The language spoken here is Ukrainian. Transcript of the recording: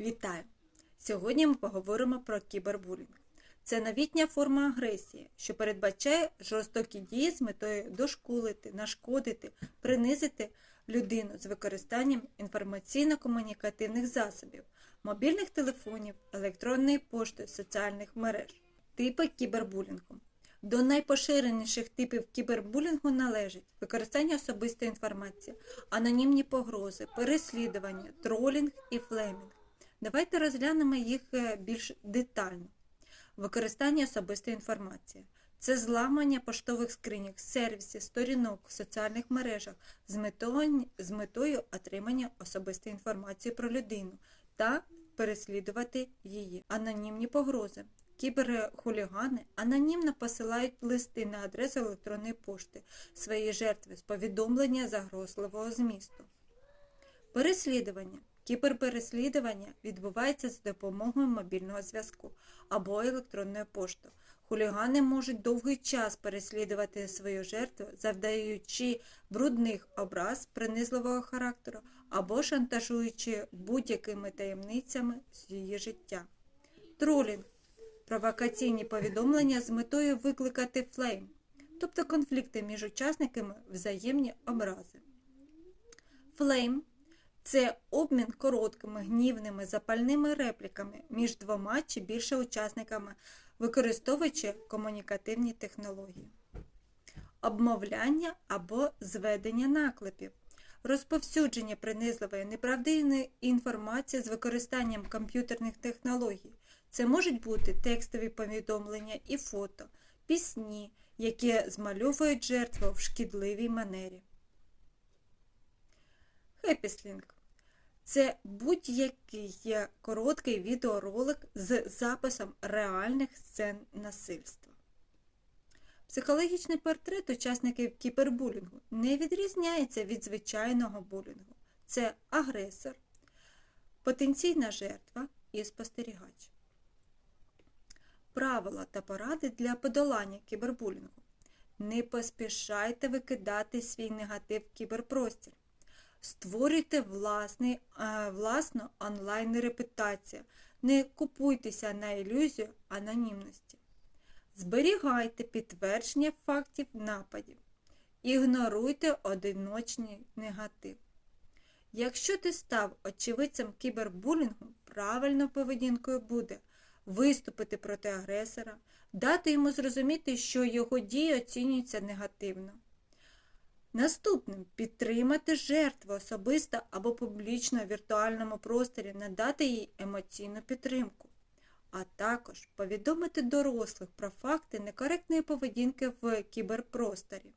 Вітаю! Сьогодні ми поговоримо про кібербулінг. Це новітня форма агресії, що передбачає жорстокі дії з метою дошкулити, нашкодити, принизити людину з використанням інформаційно-комунікативних засобів, мобільних телефонів, електронної пошти, соціальних мереж. Типи кібербулінгу. До найпоширеніших типів кібербулінгу належать використання особистої інформації, анонімні погрози, переслідування, тролінг і флемінг. Давайте розглянемо їх е, більш детально. Використання особистої інформації це зламання поштових скриньок, сервісів, сторінок в соціальних мережах з метою, з метою отримання особистої інформації про людину та переслідувати її. Анонімні погрози. Кіберхулігани анонімно посилають листи на адресу електронної пошти своєї жертви з повідомлення загрозливого змісту. Переслідування. Кіберпереслідування відбувається за допомогою мобільного зв'язку або електронної пошти. Хулігани можуть довгий час переслідувати свою жертву, завдаючи брудних образ принизливого характеру або шантажуючи будь-якими таємницями з її життя. Тролінг провокаційні повідомлення з метою викликати флейм, тобто конфлікти між учасниками взаємні образи. Флейм це обмін короткими, гнівними, запальними репліками між двома чи більше учасниками, використовуючи комунікативні технології. Обмовляння або зведення наклепів. Розповсюдження принизливої неправдивої інформації з використанням комп'ютерних технологій. Це можуть бути текстові повідомлення і фото, пісні, які змальовують жертву в шкідливій манері. Хепіслінг це будь-який короткий відеоролик з записом реальних сцен насильства. Психологічний портрет учасників кібербулінгу не відрізняється від звичайного булінгу. Це агресор, потенційна жертва і спостерігач. Правила та поради для подолання кібербулінгу. Не поспішайте викидати свій негатив в кіберпростір. Створюйте власний, е, власну онлайн-репутацію. Не купуйтеся на ілюзію анонімності. Зберігайте підтвердження фактів нападів. Ігноруйте одиночний негатив. Якщо ти став очевидцем кібербулінгу, правильною поведінкою буде виступити проти агресора, дати йому зрозуміти, що його дії оцінюються негативно. Наступним підтримати жертву особисто або публічно в віртуальному просторі, надати їй емоційну підтримку, а також повідомити дорослих про факти некоректної поведінки в кіберпросторі.